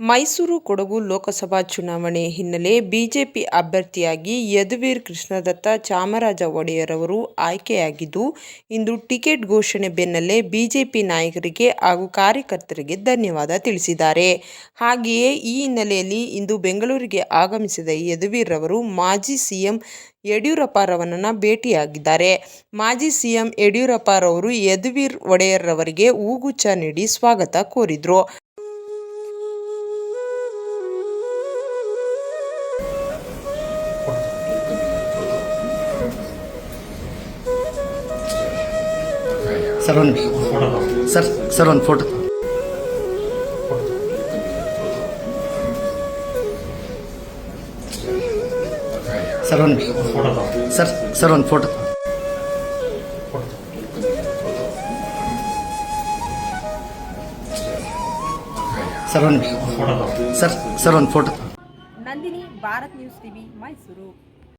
ಮೈಸೂರು ಕೊಡಗು ಲೋಕಸಭಾ ಚುನಾವಣೆ ಹಿನ್ನೆಲೆ ಬಿಜೆಪಿ ಅಭ್ಯರ್ಥಿಯಾಗಿ ಯದುವೀರ್ ಕೃಷ್ಣದತ್ತ ಚಾಮರಾಜ ಒಡೆಯರ್ ಅವರು ಆಯ್ಕೆಯಾಗಿದ್ದು, ಇಂದು ಟಿಕೆಟ್ ಘೋಷಣೆ ಬೆನ್ನಲ್ಲೇ ಬಿಜೆಪಿ ನಾಯಕರಿಗೆ ಹಾಗೂ ಕಾರ್ಯಕರ್ತರಿಗೆ ಧನ್ಯವಾದ ತಿಳಿಸಿದ್ದಾರೆ. ಹಾಗೆಯೇ ಈ ಹಿನ್ನೆಲೆಯಲ್ಲಿ ಇಂದು ಬೆಂಗಳೂರಿಗೆ ಆಗಮಿಸಿದ ಯದುವೀರ್ ಅವರು ಮಾಜಿ ಸಿಎಂ ಯಡಿಯೂರಪ್ಪರವರನ್ನು ಭೇಟಿಯಾಗಿದ್ದಾರೆ. ಮಾಜಿ ಸಿಎಂ ಯಡಿಯೂರಪ್ಪರವರು ಯದುವೀರ್ ಒಡೆಯರ್ರವರಿಗೆ ಹೂಗುಚ್ಛ ನೀಡಿ ಸ್ವಾಗತ ಕೋರಿದ್ರು. ಸರ್ ಒಂದು ಸರ್ ಸರ್ ಒಂದು ಫೋಟೋ ಸರ್ ಒಂದು ಸರ್ ಸರ್ ಒಂದು ಫೋಟೋ ಸರ್ ಒಂದು ಸರ್ ಸರ್ ಒಂದು photo Nandini Bharat news TV Mysuru